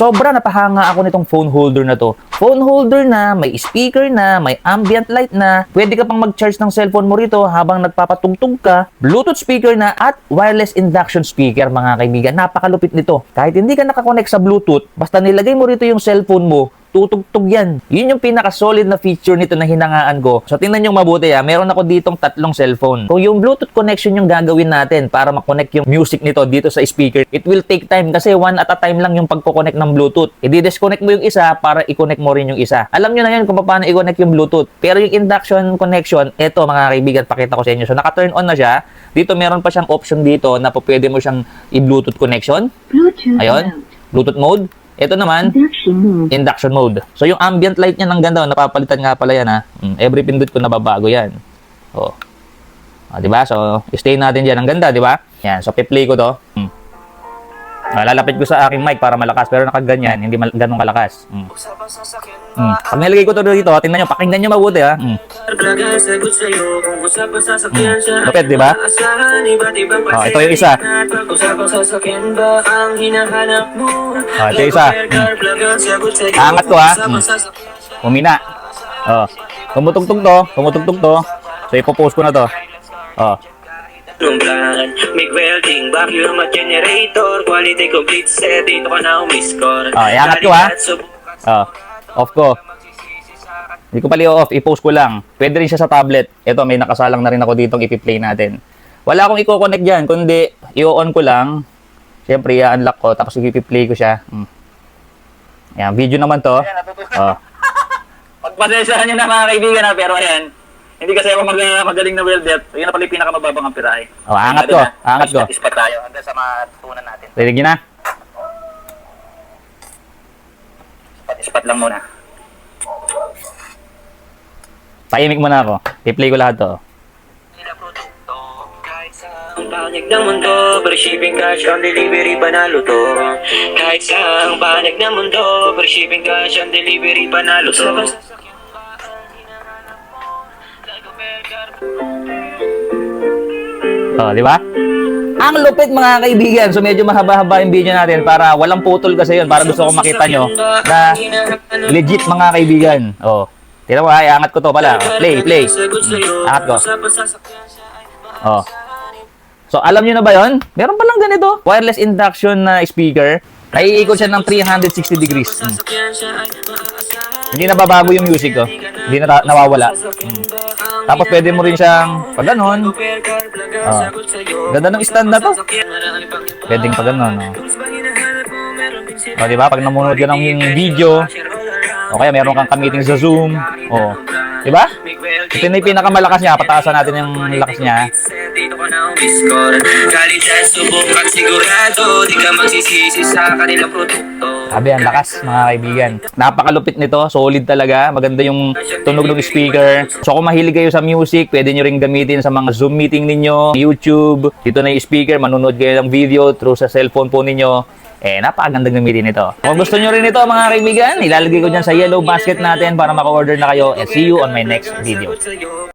Sobra napahanga ako nitong phone holder na to. Phone holder na, may speaker na, may ambient light na. Pwede ka pang mag-charge ng cellphone mo rito habang nagpapatugtog ka. Bluetooth speaker na at wireless induction speaker mga kaibigan. Napakalupit nito. Kahit hindi ka nakakonect sa Bluetooth, basta nilagay mo rito yung cellphone mo, tutugtog yan. Yun yung pinaka-solid na feature nito na hinangaan ko. So, tingnan nyo mabuti ha. Meron ako ditong tatlong cellphone. Kung yung Bluetooth connection yung gagawin natin para makonect yung music nito dito sa speaker, it will take time kasi one at a time lang yung pagko-connect ng Bluetooth. I-disconnect mo yung isa para i-connect mo rin yung isa. Alam nyo na yun kung paano i-connect yung Bluetooth. Pero yung induction connection, eto mga kaibigan, pakita ko sa inyo. So, naka-turn on na siya. Dito meron pa siyang option dito na pwede mo siyang i-Bluetooth connection. Bluetooth Ayun. Bluetooth mode. Ito naman, Induction mode. induction mode. So yung ambient light niya ng ganda, oh, napapalitan nga pala yan ha. Mm, every pindot ko nababago yan. Oh. Ah, 'di ba? So stay natin diyan ang ganda, 'di ba? Yan, so pe-play ko 'to. Mm. Ah, lalapit ko sa aking mic para malakas pero nakaganyan, hindi mal- ganun kalakas. Mm. Mm. Pag nilagay ko to dito, tingnan niyo, pakinggan niyo mabuti ha. Mm. Lupit, di ba? Oh, ito yung isa. Oh, ito yung isa. Mm. Angat ko ha. Mm. Humina. Oh. Tumutugtog to, tumutugtog to. So ipopost ko na to. Oh. Lumbrahan, MIG welding, vacuum at generator Quality complete set, dito ka na umiscore Ah, iangat ko, ha? Oh. Off ko. Hindi ko pali off, i-post ko lang. Pwede rin siya sa tablet. Ito, may nakasalang na rin ako dito ipi-play natin. Wala akong i-connect dyan, kundi i-on ko lang. Siyempre, i-unlock ko, tapos i-play ko siya. Mm. Ayan, video naman to. Oh. Pagpasensyahan nyo na mga kaibigan na, pero ayan, hindi kasi ako mag- magaling na welder. Yun na pala yung pinakamababang ang pirahe. Oh, angat ko, angat ko. Ispat tayo hanggang sa matutunan natin. Rinig na? Ispat lang muna. Tahimik muna ako. I-play ko lahat to. Ang panig ng mundo, free shipping cash on delivery, panalo to Kahit sa ang panig ng mundo, free shipping cash on delivery, panalo to Oh, di ba? Ang lupit mga kaibigan. So medyo mahaba-haba yung video natin para walang putol kasi yun. Para gusto ko makita nyo na legit mga kaibigan. Oh. Tira mo, ay, angat ko to pala. Play, play. Angat ko. Oh. So alam nyo na ba yon? Meron pa lang ganito. Wireless induction na speaker. Naiikot siya ng 360 degrees. Hmm. Hindi nababago yung music ko. Hindi na nawawala. Hmm. Tapos pwede mo rin siyang pag ganon. Oh. Ganda ng stand na to. Pwedeng pag ganon. Oh. O, di ba? Pag namunod ka ng video, o kaya meron kang kamiting sa Zoom, o, di ba? Ito na yung pinakamalakas niya. Pataasan natin yung lakas niya. Dito ka na umiscore Galit sa subok at sigurado Di ka magsisisi sa kanilang produkto Sabi, ang lakas, mga kaibigan. Napakalupit nito. Solid talaga. Maganda yung tunog ng speaker. So, kung mahilig kayo sa music, pwede nyo rin gamitin sa mga Zoom meeting ninyo, YouTube. Dito na yung speaker. Manonood kayo ng video through sa cellphone po ninyo. Eh, napakagandang gamitin ito. Kung gusto nyo rin ito, mga kaibigan, ilalagay ko dyan sa yellow basket natin para maka-order na kayo. And see you on my next video.